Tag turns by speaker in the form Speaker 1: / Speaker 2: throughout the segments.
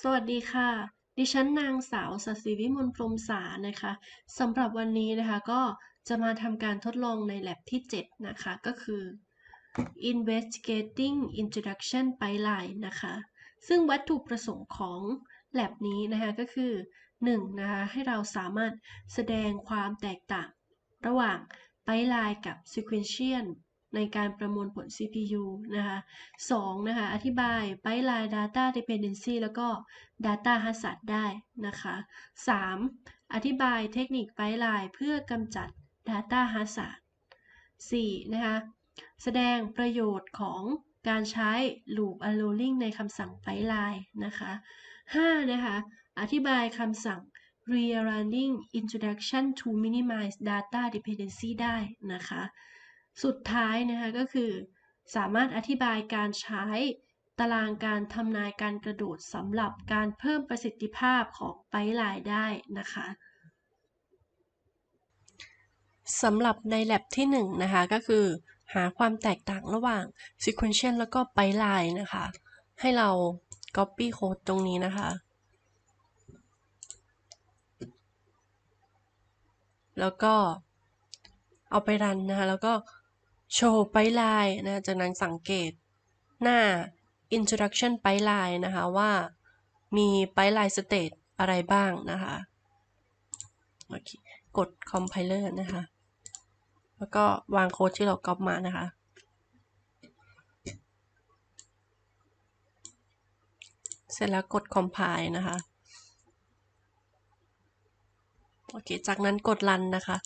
Speaker 1: สวัสดีค่ะ ดิฉันนางสาวสัสิวิมลพรมสานะคะสำหรับวันนี้นะคะก็จะมาทำการทดลองใน lab ที่ 7 นะคะ ก็คือ investigating introduction pipeline นะคะ ซึ่งวัตถุประสงค์ของ lab นี้นะคะก็คือ 1. นะคะให้เราสามารถแสดงความแตกต่าง ระหว่าง pipeline กับ sequential ในการประมวลผล CPU นะคะ2นะคะอธิบาย pipeline data dependency แล้วก็ data hazard ได้นะคะ 3. อธิบายเทคนิค pipeline เพื่อกำจัด data hazard 4. นะคะแสดงประโยชน์ของการใช้ loop unrolling ในคำสั่ง pipeline นะคะ 5. นะคะอธิบายคำสั่ง rearranging introduction to minimize data dependency ได้นะคะ สุดท้ายนะคะก็คือ สามารถอธิบายการใช้ตารางการทำนายการกระโดดสำหรับการเพิ่มประสิทธิภาพของไ i ไลน์ได้นะคะสำหรับใน lab ที่1นนะคะก็คือ หาความแตกต่างระหว่าง sequential แล้วก็ไ i ไลน์นะคะ ให้เรา copy code ตรงนี้นะคะ แล้วก็เอาไปรันนะคะ แล้วก็ โชว์ไปไลน์นะจากนั้นสังเกตหน้า introduction ไปไลน์นะคะว่ามีไปไลน์ state อะไรบ้างนะคะโอเคกด compiler นะคะ แล้วก็วางโค้ดที่เราก๊อปมานะคะเสร็จแล้วกด compile นะคะ โอเค จากนั้นกด run นะคะ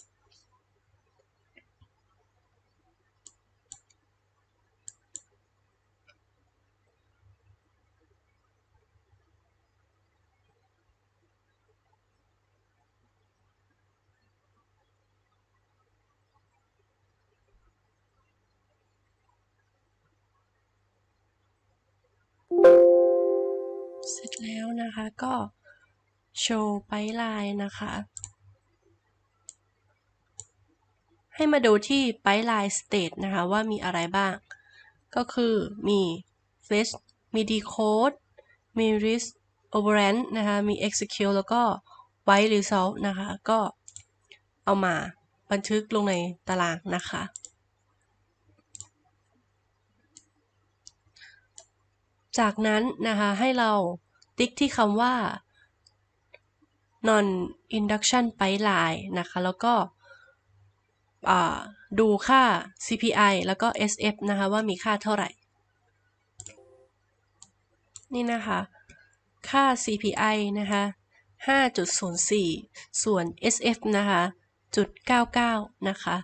Speaker 1: นะคะ ก็โชว์ไปไลน์นะคะ ให้มาดูที่ไปไลน์สเตตนะคะว่ามีอะไรบ้าง ก็คือมี fetch มี decode มี risk operand นะคะ มี execute แล้วก็ white result นะคะ ก็เอามาบันทึกลงในตารางนะคะ จากนั้นนะคะให้เรา ติ๊กที่คำว่า non induction pipeline นะคะ แล้วก็ดูค่า CPI แล้วก็ SF นะคะว่ามีค่าเท่าไหร่ นี่นะคะ ค่า CPI นะคะ5.04 ส่วน SF นะคะจุด99 นะคะ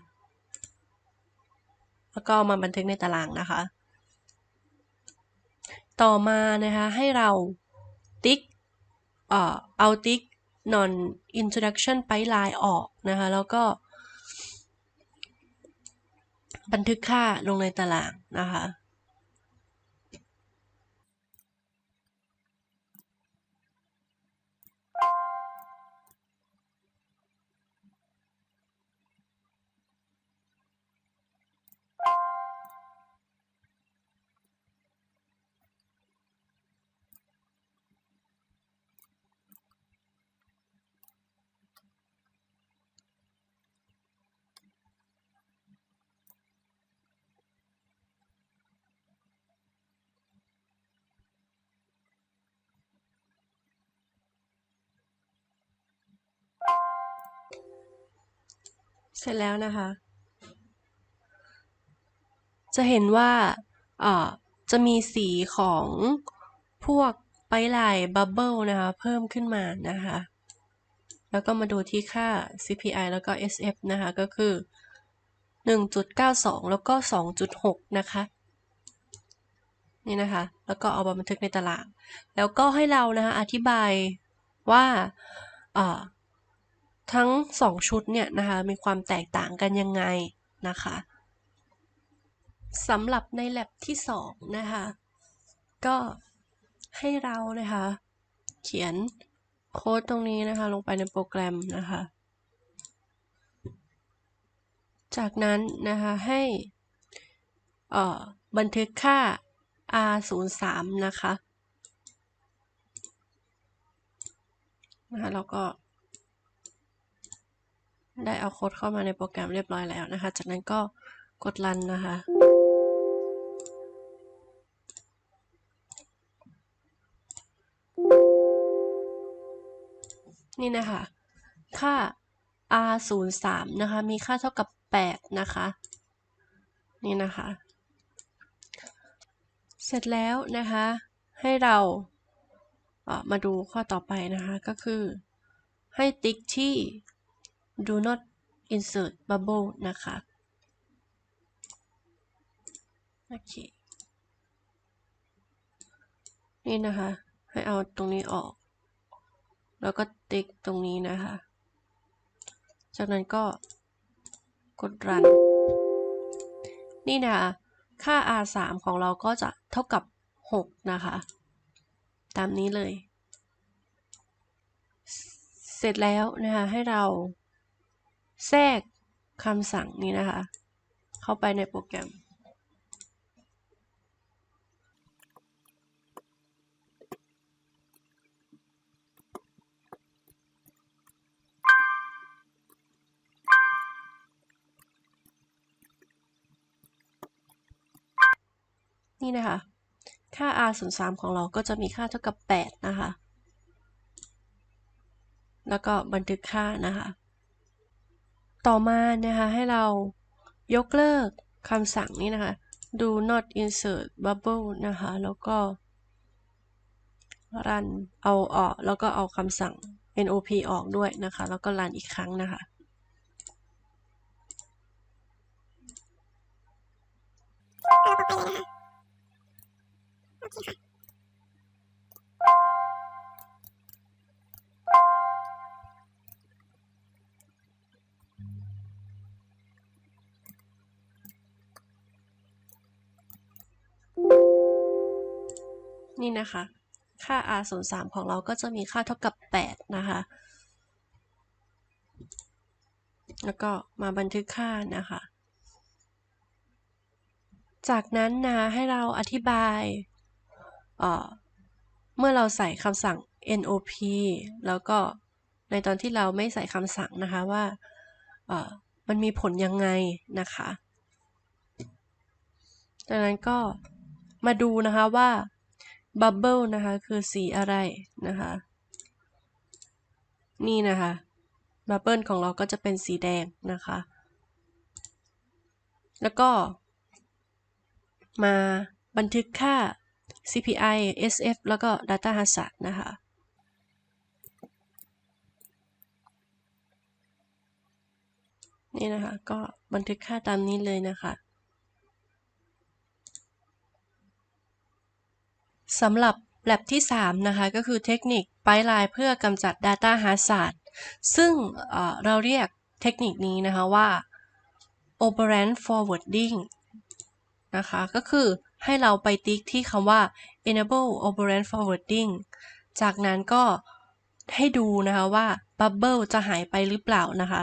Speaker 1: แล้วก็มาบันทึกในตารางนะคะ ต่อมานะคะให้เรา ติ๊กเอ่อเอาติ๊ก non introduction ไปลายออกนะคะ แล้วก็บันทึกค่าลงในตารางนะคะ เสร็จแล้วนะคะ จะเห็นว่าจะมีสีของพวกไปลายบับเบิลนะคะ เพิ่มขึ้นมานะคะ แล้วก็มาดูที่ค่า CPI แล้วก็ SF นะคะ ก็คือ 1.92 แล้วก็ 2.6 นะคะ นี่นะคะ แล้วก็เอาบันทึกในตาราง แล้วก็ให้เรานะคะอธิบายว่า ทั้ง 2 ชุดเนี่ยนะคะมีความแตกต่างกันยังไงนะคะสำหรับใน lab ที่ 2 นะคะก็ให้เรานะคะเขียนโค้ดตรงนี้นะคะลงไปในโปรแกรมนะคะ จากนั้นนะคะให้บันทึกค่า r 0 3นะคะนะคะเราก็ ได้เอาโค้ดเข้ามาในโปรแกรมเรียบร้อยแล้วนะคะ จากนั้นก็กดรันนะคะ นี่นะคะ ค่า r 0 3นะคะ มีค่าเท่ากับ 8 นะคะ นี่นะคะ เสร็จแล้วนะคะ ให้เราเออมาดูข้อต่อไปนะคะ ก็คือให้ติ๊กที่ do not insert bubble นะคะ โอเค นี่นะคะ ให้เอาตรงนี้ออก แล้วก็ติ๊กตรงนี้นะคะ จากนั้นก็กด run นี่นะคะ ค่า r 3ของเราก็จะเท่ากับ 6 นะคะ ตามนี้เลย เสร็จแล้วนะคะ ให้เรา แทรกคำสั่งนี้นะคะ เข้าไปในโปรแกรม นี่นะคะ ค่า r 0 3ของเราก็จะมีค่าเท่ากับ 8 นะคะ แล้วก็บันทึกค่านะคะ ต่อมานะคะให้เรายกเลิกคำสั่งนี้นะคะ do not insert bubble นะคะ แล้วก็ run เอาออก แล้วก็เอาคำสั่ง nop ออกด้วยนะคะ แล้วก็ run อีกครั้งนะคะนี่ นี่นะคะ ค่า r 0 3ของเราก็จะมีค่าเท่ากับ 8 นะคะ แล้วก็มาบันทึกค่านะคะ จากนั้นนะให้เราอธิบายเเมื่อเราใส่คำสั่ง nop แล้วก็ในตอนที่เราไม่ใส่คำสั่งนะคะว่ามันมีผลยังไงนะคะจากนั้นก็มาดูนะคะว่า บับเบิลนะคะคือสีอะไรนะคะ นี่นะคะบับเบิลของเราก็จะเป็นสีแดงนะคะ แล้วก็ มาบันทึกค่า CPI SF แล้วก็ Data Hazard นะคะนี่นะคะ ก็บันทึกค่าตามนี้เลยนะคะ สำหรับแลบที่ 3 นะคะ ก็คือเทคนิคไปไลน์เพื่อกำจัด Data Hazard ซึ่งเราเรียกเทคนิคนี้นะคะว่า operand forwarding นะคะ ก็คือให้เราไปติ๊กที่คำว่า enable operand forwarding จากนั้นก็ให้ดูนะคะว่า bubble จะหายไปหรือเปล่านะคะ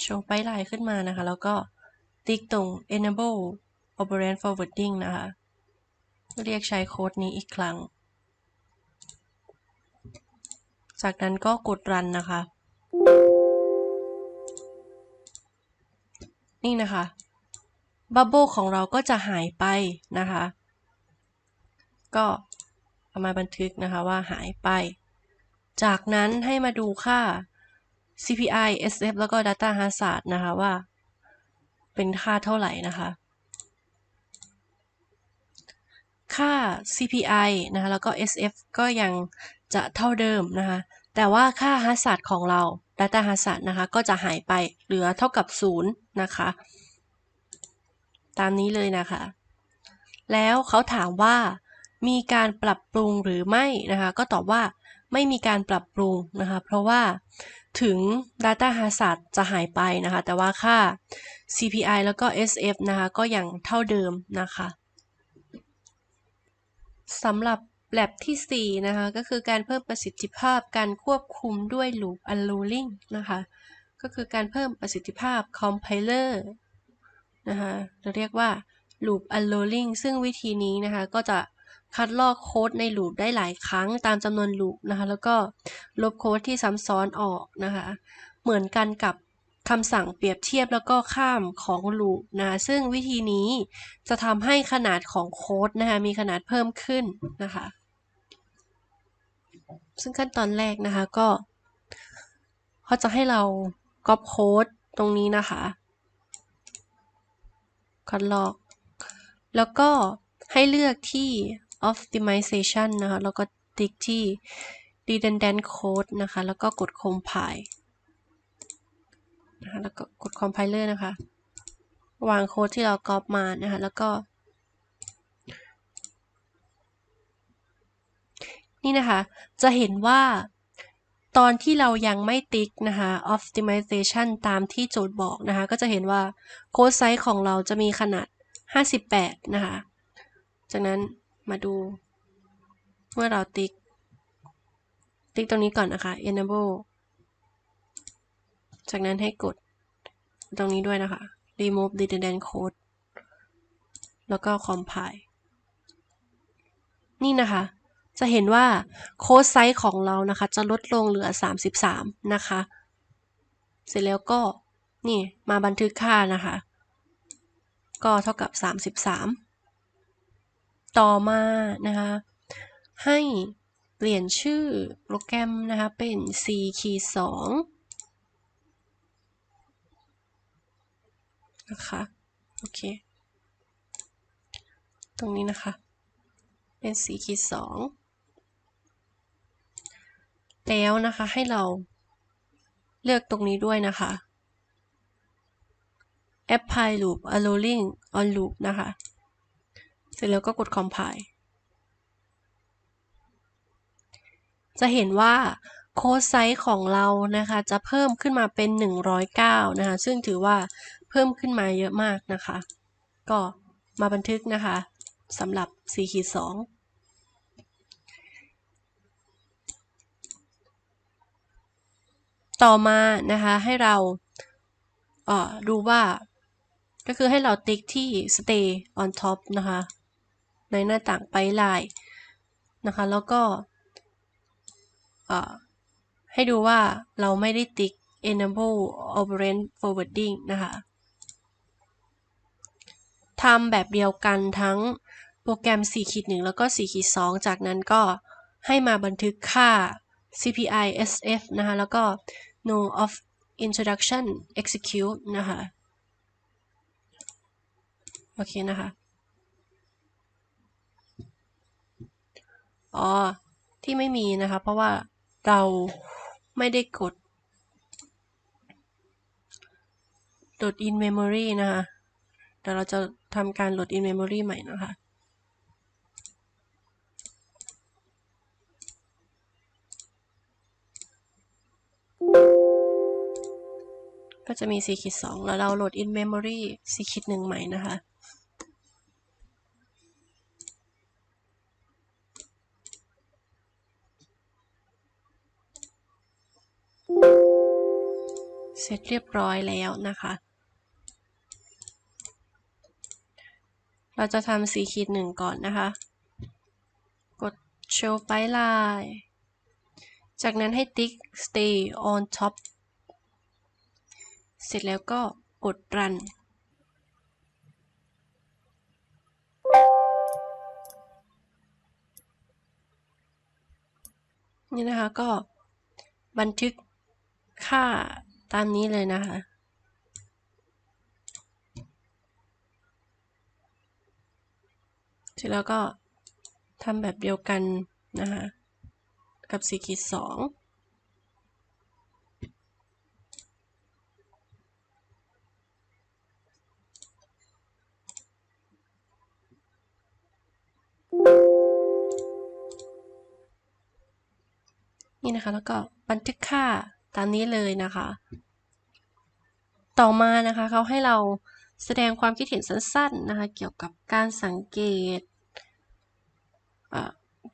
Speaker 1: โชว์ไปไลน์ขึ้นมานะคะ แล้วก็ ติ๊กตรง enable operand forwarding นะคะ เรียกใช้โค้ดนี้อีกครั้ง จากนั้นก็กด run นะคะ นี่นะคะบับเบิลของเราก็จะหายไปนะคะ ก็เอามาบันทึกนะคะว่าหายไป จากนั้นให้มาดูค่า CPI SF แล้วก็ Data Hazard นะคะว่า เป็นค่าเท่าไหร่นะคะ ค่า CPI นะคะแล้วก็ SF ก็ยังจะเท่าเดิมนะคะ แต่ว่าค่า Hazard ของเรา Data Hazard นะคะ ก็จะหายไปเหลือเท่ากับ 0 นะคะ ตามนี้เลยนะคะ แล้วเขาถามว่ามีการปรับปรุงหรือไม่นะคะ ก็ตอบว่าไม่มีการปรับปรุงนะคะ เพราะว่า ถึง Data Hazard จะหายไปนะคะ แต่ว่าค่า CPI แล้วก็ SF นะคะ ก็ยังเท่าเดิมนะคะสำหรับ lab ที่ 4 นะคะ ก็คือการเพิ่มประสิทธิภาพการควบคุมด้วย loop unrolling นะคะ ก็คือการเพิ่มประสิทธิภาพ compiler นะคะเราเรียกว่า loop unrolling ซึ่งวิธีนี้นะคะ ก็จะ คัดลอกโค้ดในลูปได้หลายครั้งตามจำนวนลูปนะคะ แล้วก็ลบโค้ดที่ซ้ำซ้อนออกนะคะ เหมือนกันกับคำสั่งเปรียบเทียบแล้วก็ข้ามของลูปนะคะซึ่งวิธีนี้จะทำให้ขนาดของโค้ดนะคะมีขนาดเพิ่มขึ้นนะคะ ซึ่งขั้นตอนแรกนะคะก็เขาจะให้เราก๊อปโค้ดตรงนี้นะคะคัดลอก แล้วก็ให้เลือกที่ optimization นะคะ แล้วก็ติ๊กที่ redundant code นะคะ แล้วก็กด compile นะคะ แล้วก็กด compiler นะคะ วางโค้ดที่เราก๊อปมานะคะ แล้วก็ นี่นะคะ จะเห็นว่าตอนที่เรายังไม่ติ๊กนะคะ optimization ตามที่โจทย์บอกนะคะ ก็จะเห็นว่าโค้ดไซส์ของเราจะมีขนาด 58 นะคะ จากนั้น มาดูเมื่อเราติ๊ก ติ๊กตรงนี้ก่อนนะคะ enable จากนั้นให้กดตรงนี้ด้วยนะคะ remove redundant code แล้วก็ compile นี่นะคะ จะเห็นว่าโค้ดไซส์ของเรานะคะ จะลดลงเหลือ 33 นะคะ เสร็จแล้วก็นี่มาบันทึกค่านะคะ ก็เท่ากับ 33 ต่อมานะคะให้เปลี่ยนชื่อโปรแกรมนะคะเป็น c key 2นะคะโอเค ตรงนี้นะคะ เป็น c key 2แล้วนะคะให้เราเลือกตรงนี้ด้วยนะคะ apply loop allowing on loop นะคะ เสร็จแล้วก็กด compile จะเห็นว่าโค้ดไซส์ของเรานะคะ จะเพิ่มขึ้นมาเป็น 109 นะคะ ซึ่งถือว่าเพิ่มขึ้นมาเยอะมากนะคะ ก็มาบันทึกนะคะสำหรับ c 2ต่อมานะคะให้เราเอ่อดูว่า ก็คือให้เราติ๊กที่ stay on top นะคะ ในหน้าต่างไปไลน์นะคะ แล้วก็ให้ดูว่าเราไม่ได้ติ๊ก enable operand forwarding นะคะทำแบบเดียวกันทั้งโปรแกรม4ขีด1แล้วก็4ขีด2จากนั้นก็ให้มาบันทึกค่า CPI SF นะคะ แล้วก็ no of introduction execute นะคะ โอเคนะคะ อ๋อ ที่ไม่มีนะคะ เพราะว่าเราไม่ได้กด load in memory นะคะ เดี๋ยวเราจะทำการ load in memory ใหม่นะคะ ก็จะมี 4 ขีด 2 แล้วเราโหลด in memory 4 ขีด 1 ใหม่นะคะ ร็จเรียบร้อยแล้วนะคะ เราจะทำ4ขีด1ก่อนนะคะ กด show ไปลายจากนั้นให้ติ๊ก stay on top เสร็จแล้วก็กด run นี่นะคะก็บันทึกค่า ตามนี้เลยนะคะ เสร็จแล้วก็ทำแบบเดียวกันนะคะ กับ4ขีด2นี่นะคะ แล้วก็บันทึกค่า ตามนี้เลยนะคะ ต่อมานะคะเขาให้เราแสดงความคิดเห็นสั้นๆนะคะ เกี่ยวกับการสังเกต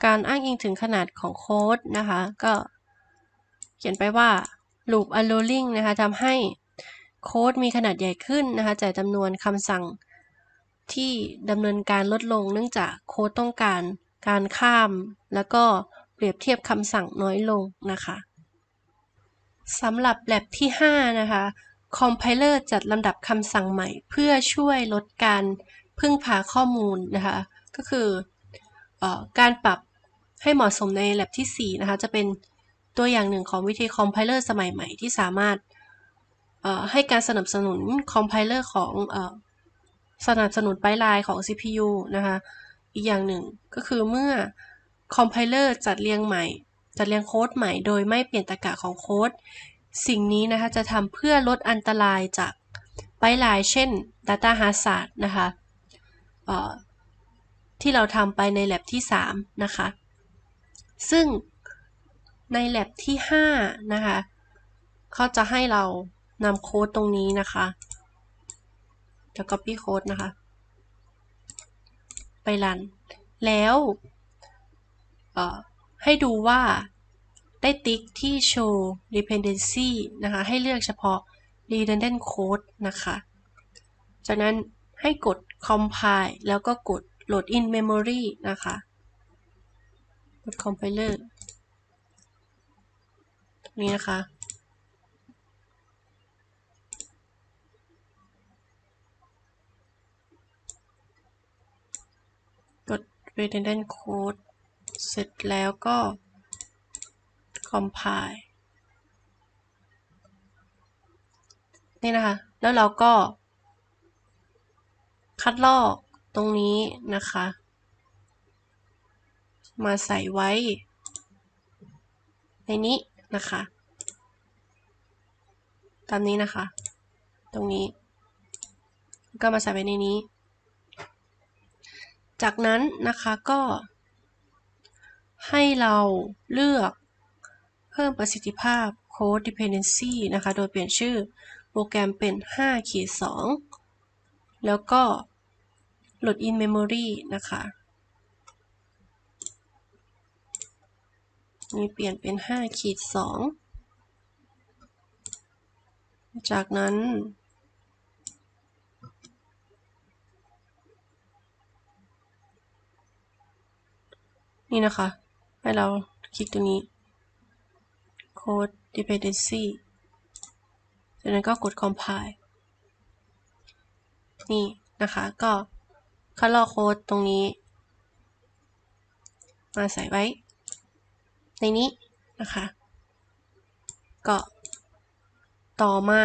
Speaker 1: การอ้างอิงถึงขนาดของโค้ดนะคะ ก็เขียนไปว่า loop unrolling นะคะทำให้โค้ดมีขนาดใหญ่ขึ้นนะคะแต่จำนวนคำสั่งที่ดำเนินการลดลง เนื่องจากโค้ดต้องการการข้าม แล้วก็เปรียบเทียบคำสั่งน้อยลงนะคะ สำหรับแลบที่ 5 นะคะคอมไพเลอร์จัดลำดับคำสั่งใหม่ เพื่อช่วยลดการพึ่งพาข้อมูลนะคะ ก็คืออการปรับให้เหมาะสมในแลบที่ 4 นะคะ จะเป็นตัวอย่างหนึ่งของวิธีคอมไพเลอร์สมัยใหม่ที่สามารถให้การสนับสนุนคอมไพเลอร์ของสนับสนุนไ p ไลน์ของ CPU นะคะ อีกอย่างหนึ่งก็คือเมื่อคอมไพเลอร์จัดเรียงใหม่ จัดเรียงโค้ดใหม่โดยไม่เปลี่ยนตรรกะของโค้ด สิ่งนี้นะคะจะทำเพื่อลดอันตรายจากไ p ไลน์เช่น Data Hazard นะคะที่เราทำไปใน lab ที่ 3 นะคะ ซึ่งใน lab ที่ 5 นะคะเขาจะให้เรานำโค้ดตรงนี้นะคะจะ copy โค้ดนะคะ ไปรัน แล้ว ให้ดูว่าได้ติ๊กที่ show dependency นะคะ ให้เลือกเฉพาะ redundant code นะคะ จากนั้นให้กด compile แล้วก็กด load in memory นะคะ กด compiler นี่นะคะ กด redundant code เสร็จแล้วก็ compile นี่นะคะ แล้วเราก็ คัดลอกตรงนี้นะคะ มาใส่ไว้ ในนี้นะคะ ตามนี้นะคะ ตรงนี้ ก็มาใส่ไว้ในนี้ จากนั้นนะคะก็ ให้เราเลือกเพิ่มประสิทธิภาพ Code Dependency นะคะ โดยเปลี่ยนชื่อโปรแกรมเป็น5ขีด2แล้วก็ Load in Memory นะคะนี่เปลี่ยนเป็น5ขีด2จากนั้น นี่นะคะ ให้เราคลิกตรงนี้ code dependency จากนั้นก็กด compile นี่นะคะ ก็คัดลอกโค้ดตรงนี้ มาใส่ไว้ ในนี้นะคะ ก็ต่อมา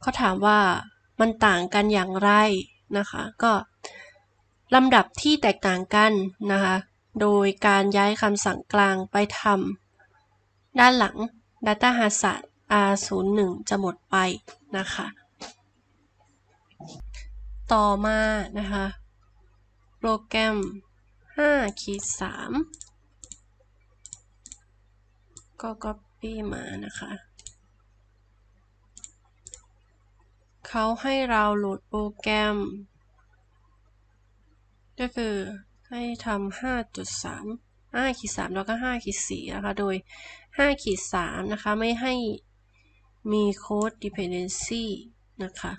Speaker 1: เขาถามว่ามันต่างกันอย่างไรนะคะ ก็ลำดับที่แตกต่างกันนะคะ โดยการย้ายคำสั่งกลางไปทำด้านหลัง Data Hazard R01 จะหมดไปนะคะ ต่อมานะคะ โปรแกรม5ขีด3ก็ Copy มานะคะเขาให้เราโหลดโปรแกรม ก็คือ ให้ทำห้าจุดสามห้าขีดสามแล้วก็ห้าขีดสี่นะคะ โดยห้าขีดสามนะคะ ไม่ให้มีโค้ด dependency นะคะ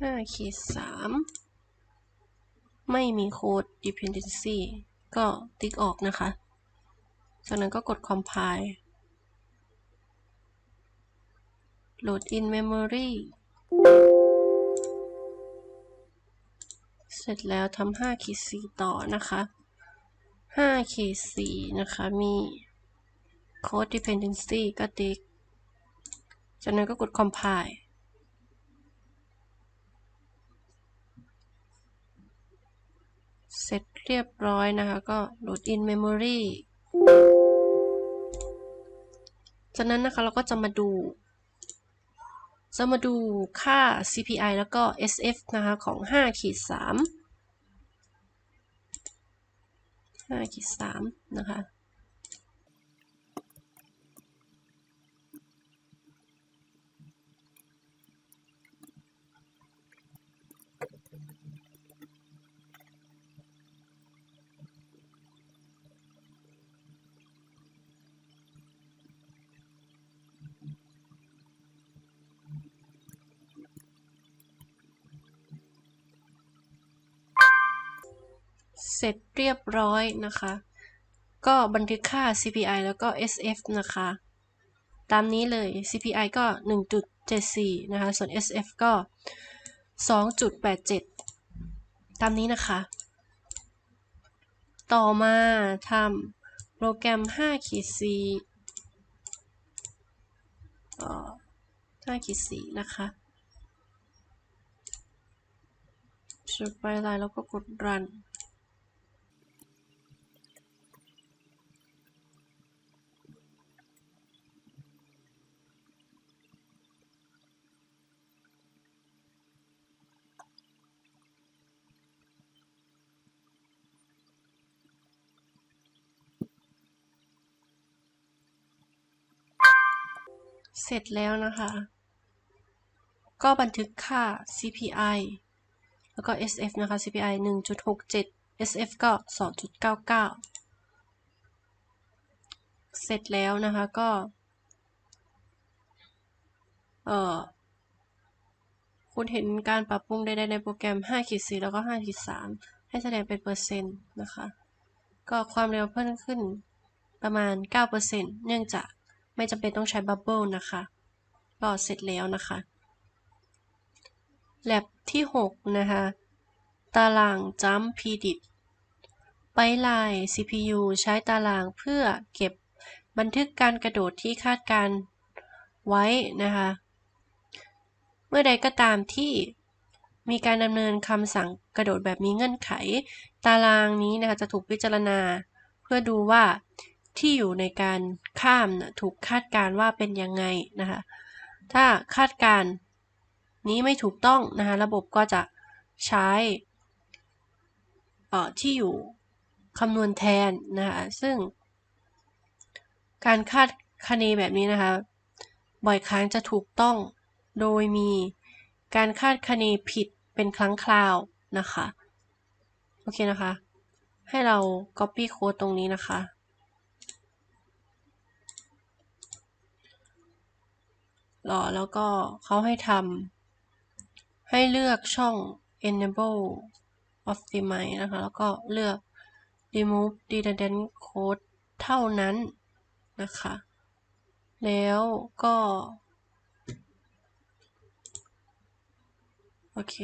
Speaker 1: ห้าขีดสามไม่มีโค้ด dependency ก็ติ๊กออกนะคะ จากนั้นก็กด compile load in memory เสร็จแล้วทำ5ขีด4ต่อนะคะ5ขีด4นะคะ มี code dependency ก็ติ๊ก จากนั้นก็กด compile เสร็จเรียบร้อยนะคะ ก็ load in memory จากนั้นนะคะเราก็จะมาดู จะมาดูค่า CPI แล้วก็ SF นะคะของ5ขีด3 5ขีด3นะคะ สร็จเรียบร้อยนะคะ ก็บันทึกค่า CPI แล้วก็ SF นะคะ ตามนี้เลย CPI ก็ 1.74 นะคะ ส่วน SF ก็ 2.87 ตามนี้นะคะ ต่อมาทำโปรแกรม5ขีด4เอ่อ5ขีด4นะคะจุดไปลายแล้วก็กด run เสร็จแล้วนะคะ ก็บันทึกค่า CPI แล้วก็ SF นะคะ CPI 1.67 SF ก็ 2.99 เสร็จแล้วนะคะก็ เอ่อ คุณเห็นการปรับปรุงใดๆในโปรแกรม5ขีด4แล้วก็5ขีด3ให้แสดงเป็นเปอร์เซ็นต์นะคะ ก็ความเร็วเพิ่มขึ้นประมาณ 9%เนื่องจาก ไม่จำเป็นต้องใช้บับเบิลนะคะก็เสร็จแล้วนะคะ แลบที่ 6 นะคะ ตารางจัม predit ไปลาย CPU ใช้ตารางเพื่อเก็บบันทึกการกระโดดที่คาดการไว้นะคะ เมื่อใดก็ตามที่มีการดำเนินคำสั่งกระโดดแบบมีเงื่อนไข ตารางนี้นะคะจะถูกพิจารณา เพื่อดูว่า ที่อยู่ในการข้ามนะถูกคาดการว่าเป็นยังไงนะคะ ถ้าคาดการนี้ไม่ถูกต้องนะคะระบบก็จะใช้ที่อยู่คำนวณแทนนะคะซึ่ง การคาดคะเนแบบนี้นะคะ บ่อยครั้งจะถูกต้องโดยมีการคาดคะเนผิดเป็นครั้งคราวนะคะ โอเคนะคะ ให้เรา copy code ตรงนี้นะคะ รอแล้วก็เขาให้ทำให้เลือกช่อง enable optimize นะคะ แล้วก็เลือก remove redundant code เท่านั้นนะคะ แล้วก็ โอเค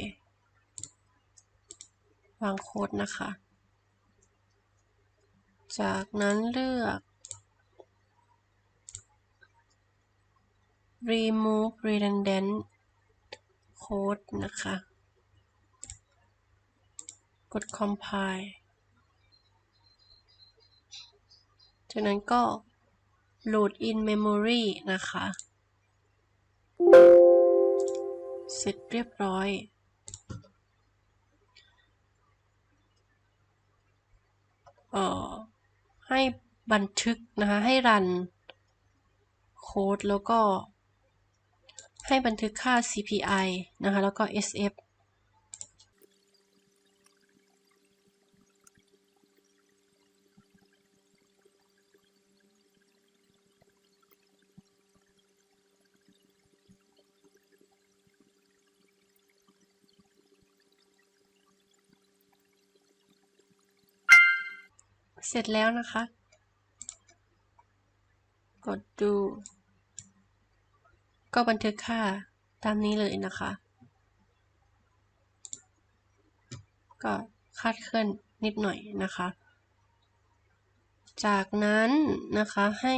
Speaker 1: วางโค้ดนะคะ จากนั้นเลือก remove redundant code นะคะ กด compile จากนั้นก็ load in memory นะคะ เสร็จเรียบร้อยเอ่อให้บันทึกนะคะ ให้รันโค้ดแล้วก็ ให้บันทึกค่า CPI นะคะ แล้วก็ SF เสร็จแล้วนะคะ กดดู ก็บันทึกค่าตามนี้เลยนะคะ ก็คาดเคลื่อนนิดหน่อยนะคะ จากนั้นนะคะให้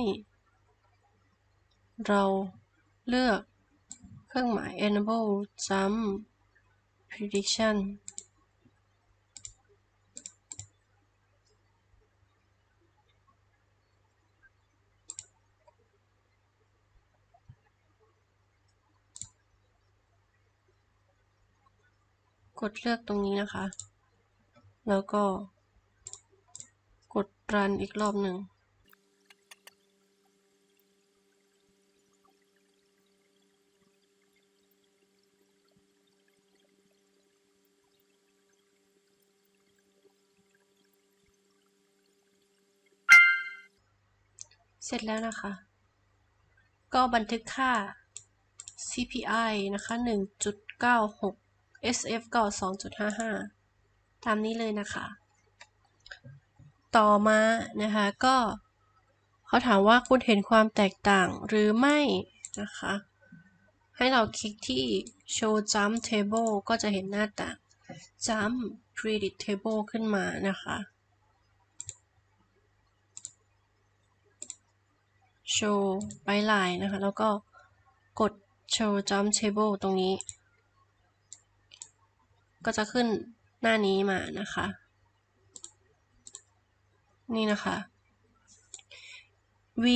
Speaker 1: เราเลือกเครื่องหมาย enable jump prediction กดเลือกตรงนี้นะคะ แล้วก็ กดรันอีกรอบหนึ่ง เสร็จแล้วนะคะ ก็บันทึกค่า CPI นะคะ 1.96 SF ก็2.55 ตามนี้เลยนะคะ ต่อมานะคะก็เขาถามว่าคุณเห็นความแตกต่างหรือไม่นะคะ ให้เราคลิกที่ show jump table ก็จะเห็นหน้าต่าง jump predict table ขึ้นมานะคะ show ไปลายนะคะ แล้วก็กด show jump table ตรงนี้ ก็จะขึ้นหน้านี้มานะคะ นี่นะคะ v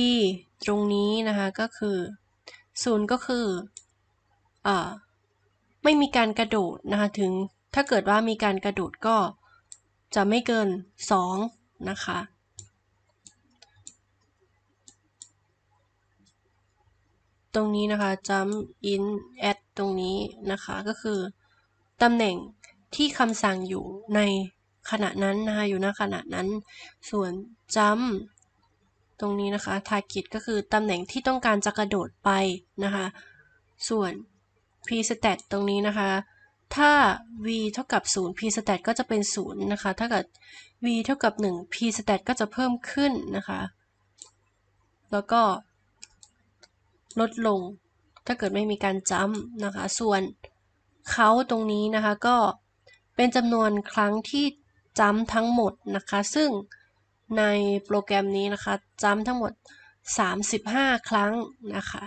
Speaker 1: ตรงนี้นะคะก็คือศูนย์ก็คืออ่าไม่มีการกระโดดนะคะถึงถ้าเกิดว่ามีการกระโดดก็จะไม่เกิน 2 นะคะ ตรงนี้นะคะ jump in at ตรงนี้นะคะก็คือ ตำแหน่งที่คำสั่งอยู่ในขณะนั้นนะคะอยู่ณขณะนั้น ส่วน jump ตรงนี้นะคะ target ก็คือตำแหน่งที่ต้องการจะกระโดดไปนะคะ ส่วน p stat ตรงนี้นะคะ ถ้า v เท่ากับ 0 p stat ก็จะเป็น 0 นะคะ ถ้าเกิด v เท่ากับ 1 p stat ก็จะเพิ่มขึ้นนะคะ แล้วก็ลดลง ถ้าเกิดไม่มีการจำนะคะ ส่วน เขาตรงนี้นะคะก็เป็นจำนวนครั้งที่จำทั้งหมดนะคะ ซึ่งในโปรแกรมนี้นะคะจำทั้งหมด 35 ครั้งนะคะ